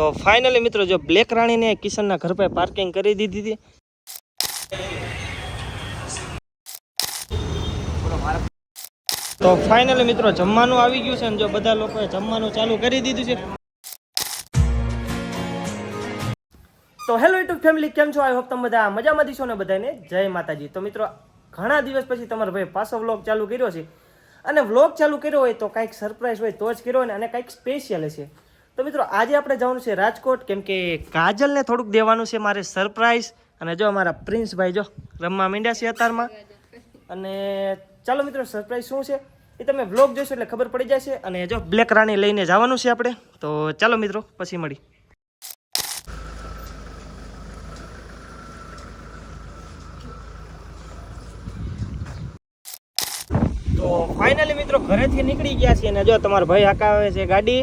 તો ફાઇનલી મિત્રો, જો બ્લેક રાણીને કિશનના ઘર પર પાર્કિંગ કરી દીધી હતી. તો ફાઇનલી મિત્રો, જમવાનું આવી ગયું છે અને જો બધા લોકોએ જમવાનું ચાલુ કરી દીધું છે. તો હેલો યુટ્યુબ ફેમિલી કેમ છો? આઈ હોપ તમે બધા મજામાં દીશો ને બધાને? જય માતાજી. તો મિત્રો, ઘણા દિવસ પછી તમારો ભાઈ પાછો વ્લોગ ચાલુ કર્યો છે. અને વ્લોગ ચાલુ કર્યો હોય તો કાંઈક સરપ્રાઈઝ હોય તો જ કર્યો હોય અને કાંઈક સ્પેશિયલ છે તો મિત્રો, આજે આપણે જવાનું છે રાજકોટ, કેમ કે કાજલને થોડુંક દેવાનું છે મારે સરપ્રાઈઝ. અને જો અમારા પ્રિન્સભાઈ જો રમવા મીંડ્યા છે અત્યારમાં અને ચાલો મિત્રો, સરપ્રાઈઝ શું છે? એ તમે બ્લોગ જોશો એટલે ખબર પડી જશે. અને જો બ્લેક રાણી લઈને જવાનું છે આપણે, તો ચાલો મિત્રો, પછી મળી. તો ફાઇનલી મિત્રો, ઘરેથી નીકળી ગયા છીએ અને જો તમારો ભાઈ હકાવે છે ગાડી.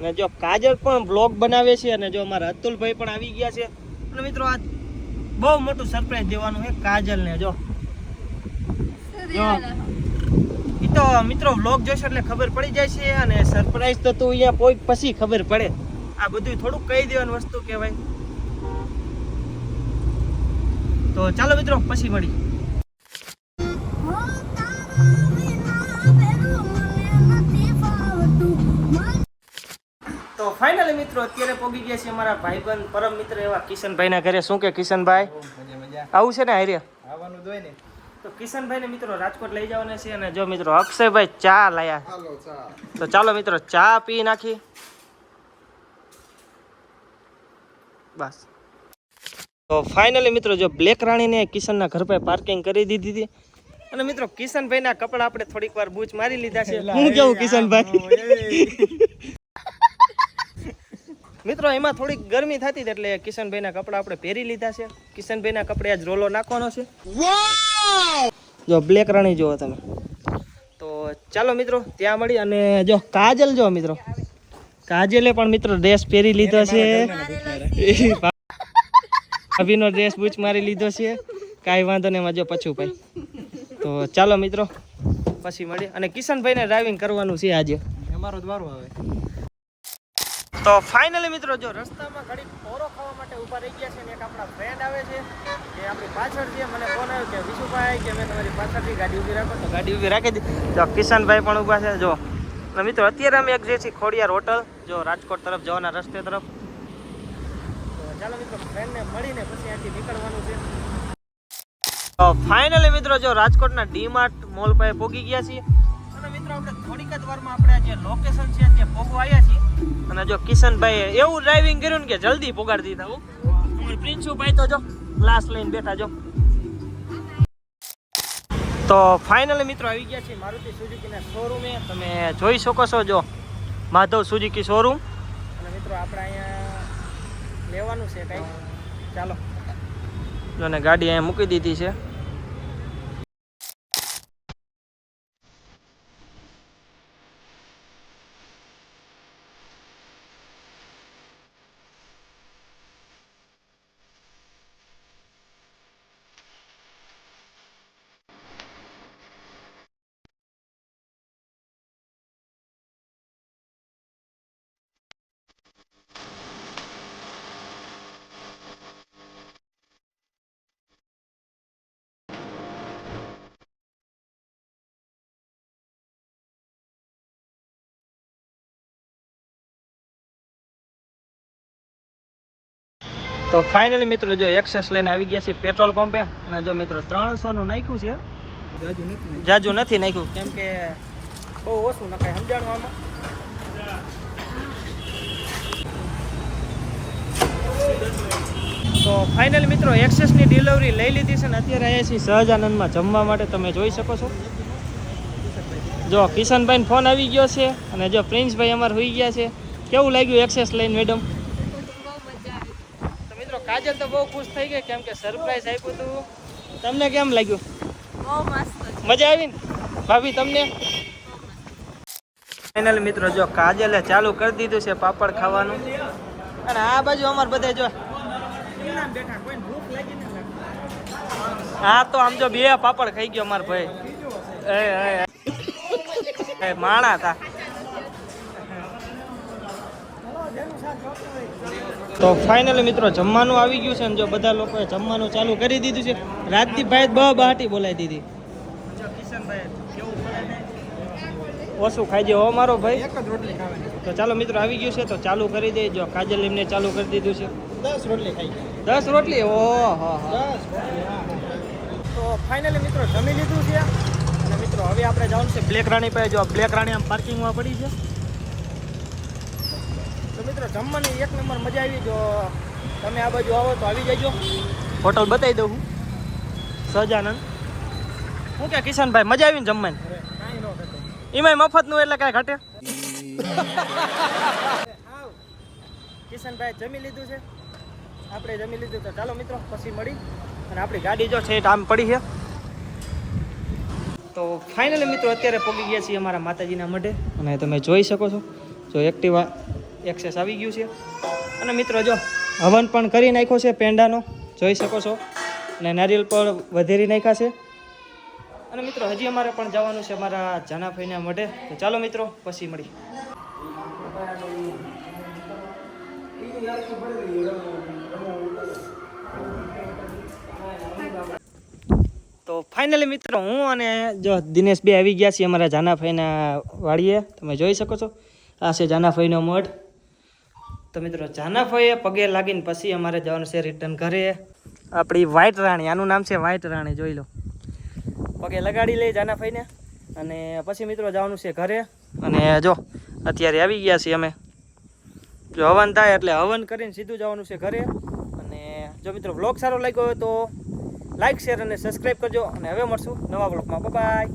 અને જો કાજલ પણ બ્લોગ બનાવે છે અને જો અમારા અતુલભાઈ પણ આવી ગયા છે. અને મિત્રો, આ બહુ મોટું સરપ્રાઈઝ દેવાનું છે કાજલને, જો. ઈ તો મિત્રો વ્લોગ જોશો એટલે ખબર પડી જાય છે અને સરપ્રાઈઝ તો તું અહીંયા કોઈ પછી ખબર પડે. આ બધું થોડુંક કહી દેવાની વસ્તુ કહેવાય. તો ચાલો મિત્રો, પછી મળી ફાઇનલી મિત્રો અત્યારે પોગી ગયા છે અમારા ભાઈબંધ પરમ મિત્ર એવા કિશનભાઈના ઘરે. શું કે કિશનભાઈ? આવું છે ને હાર્યા? તો કિશનભાઈ ને. મિત્રો રાજકોટ લઈ જવાના છે અને જો મિત્રો અક્ષયભાઈ ચા લાયા. તો ચાલો મિત્રો ચા પી નાખી. બસ. તો ફાઇનલી મિત્રો જો બ્લેક રાણીને કિશનના ઘર પર પાર્કિંગ કરી દીધી હતી. અને મિત્રો કિશનભાઈના કપડા આપણે થોડીક વાર બૂચ મારી લીધા છે. હું કેવું કિશનભાઈ? મિત્રો, એમાં થોડીક ગરમી થતી હતી એટલે કિશનભાઈના કપડા આપણે પહેરી લીધા છે. કિશનભાઈના કપડે આજ રોલો નાખવાનો છે. જો, બ્લેક રાણી જુઓ તમે. તો ચાલો મિત્રો, ત્યાં મળી અને જો, કાજલ જો મિત્રો. કાજલે પણ મિત્રો ડ્રેસ પહેરી લીધો છે. ભાભીનો ડ્રેસ બૂચ મારી લીધો છે. કાંઈ વાંધો નહીં, એમાં જો પછું ભાઈ તો ચાલો મિત્રો, પછી મળી. અને કિશનભાઈને ડ્રાઇવિંગ કરવાનું છે આજે. અમારો દ્વારો આવે. તો ફાઇનલી મિત્રો, જો રસ્તામાં ઘડી પોરો ખાવા માટે ઊભા રહી ગયા છે ને એક આપણા ફ્રેન્ડ આવે છે જે આપણી પાછળ છે. મને ફોન આવ્યો કે, વિશુભાઈ, કે મેં તમારી પાછળથી ગાડી ઊભી રાખો. તો ગાડી ઊભી રાખી દીધી તો કિશનભાઈ પણ ઊભા છે, જો. અને મિત્રો, અત્યારે અમે એક જે છે ખોડિયાર હોટલ, જો રાજકોટ તરફ જવાના રસ્તે તરફ. ચાલો મિત્રો ફ્રેન્ડને મળીને પછી અહીંથી નીકળવાનું છે. ફાઇનલી મિત્રો, જો રાજકોટના ડીમાર્ટ મોલ પાસે પહોંચી ગયા છીએ. અને થોડીક જ વારમાં આપણે જે લોકેશન છે પહોંચવા આવ્યા છીએ. અને જો કિશનભાઈ એવું ડ્રાઇવિંગ કર્યું ને કે જલ્દી પોગાડી દીધા, હું. પ્રિન્સુભાઈ તો જો ગ્લાસ લઈને બેઠા જો. તો ફાઇનલી મિત્રો આવી ગયા છે મારુતિ સુઝુકીના શોરૂમે તમે જોઈ શકો છો જો માધવ સુઝુકી શોરૂમ અને મિત્રો, આપણે અહીંયા લેવાનું છે કંઈક ચાલો. જો ને ગાડી અહીંયા મૂકી દીધી છે. તો ફાઇનલી મિત્રો જો એક્સેસ લઈને આવી ગયા છે પેટ્રોલ પંપે અને જો મિત્રો ત્રણસો નું નાખ્યું છે. જાજુ નથી નાખ્યું. કેમ કે બહુ ઓછું નખાય સમજાણવામાં તો ફાઇનલી મિત્રો એક્સેસની ડિલિવરી લઈ લીધી છે ને અત્યારે આવ્યા છીએ સહજાનંદમાં જમવા માટે. તમે જોઈ શકો છો. જો કિશનભાઈ ફોન આવી ગયો છે અને જો પ્રિન્સભાઈ અમારે હોઈ ગયા છે. કેવું લાગ્યું એક્સેસ લઈને મેડમ કાજલ તો બહુ ખુશ થઈ ગઈ કેમ કે સરપ્રાઈઝ આપ્યું હતું તમને કેમ લાગ્યું? મજા આવી ને? ભાભી તમને? ફાઇનલ મિત્રો જો કાજલે ચાલુ કરી દીધું છે પાપડ ખાવાનું. અને આ બાજુ અમાર બધા જો હા તો આમ જો બે પાપડ ખાઈ ગયો અમાર ભાઈ. માણા હતા. તો ફાઇનલી મિત્રો જમવાનું આવી ગયું છે ને જો બધા લોકોએ જમવાનું ચાલુ કરી દીધું છે. રાજદીપભાઈ બ બહાટી બોલાવી દીધી. ઓછું ખાઈ જાય હો મારો ભાઈ. રોટલી તો ચાલો મિત્રો આવી ગયું છે તો ચાલુ કરી દે. જો કાજલ એમને ચાલુ કરી દીધું છે. દસ રોટલી ખાઈ દસ રોટલી? ઓ તો ફાઇનલી મિત્રો જમી લીધું છે. અને મિત્રો હવે આપણે જવાનું છે બ્લેક રાણી પાસે. જો બ્લેક રાણી આમ પાર્કિંગમાં પડી છે. તો મિત્રો જમવાની એક નંબર મજા આવી. જો તમે આ બાજુ આવો તો આવી જજો. હોટલ બતાવી દઉં સહજાનંદ હું કે કિશનભાઈ? મજા આવી ને જમવાની એમાં મફતનું એટલે કાંઈ ઘટે. કિશનભાઈ જમી લીધું છે. આપણે જમી લીધું તો ચાલો મિત્રો પછી મળી. અને આપણી ગાડી જો છે આમ પડી છે. તો ફાઇનલી મિત્રો અત્યારે પહોંચી ગયા છીએ અમારા માતાજીના મઢે. અને તમે જોઈ શકો છો. જો એક્ટિવા એક્સેસ આવી ગયું છે. અને મિત્રો જો, હવન પણ કરી નાખ્યો છે પેંડાનો. જોઈ શકો છો. અને નારિયેલ પણ વધેરી નાખ્યા છે. અને મિત્રો, હજી અમારે પણ જવાનું છે અમારા જાનાભાઈના મઢે. તો ચાલો મિત્રો, પછી મળી. તો ફાઇનલી મિત્રો, હું અને જો દિનેશ બે આવી ગયા છીએ અમારા જાનાભાઈના વાડીએ. તમે જોઈ શકો છો. આ છે જાનાભાઈનો મઢ. તો મિત્રો જાનાભાઈએ પગે લાગીને પછી અમારે જવાનું છે રિટર્ન ઘરે. આપણી વ્હાઈટ રાણી, આનું નામ છે વ્હાઈટ રાણી, જોઈ લો. પગે લગાડી લઈ જાનાભાઈને અને પછી મિત્રો જવાનું છે ઘરે. અને જો, અત્યારે આવી ગયા છીએ અમે. જો હવન થાય એટલે હવન કરીને સીધું જવાનું છે ઘરે. અને જો મિત્રો વ્લોગ સારો લાગ્યો હોય તો લાઈક શેર અને સબસ્ક્રાઈબ કરજો. અને હવે મળશું નવા બ્લોગમાં બાય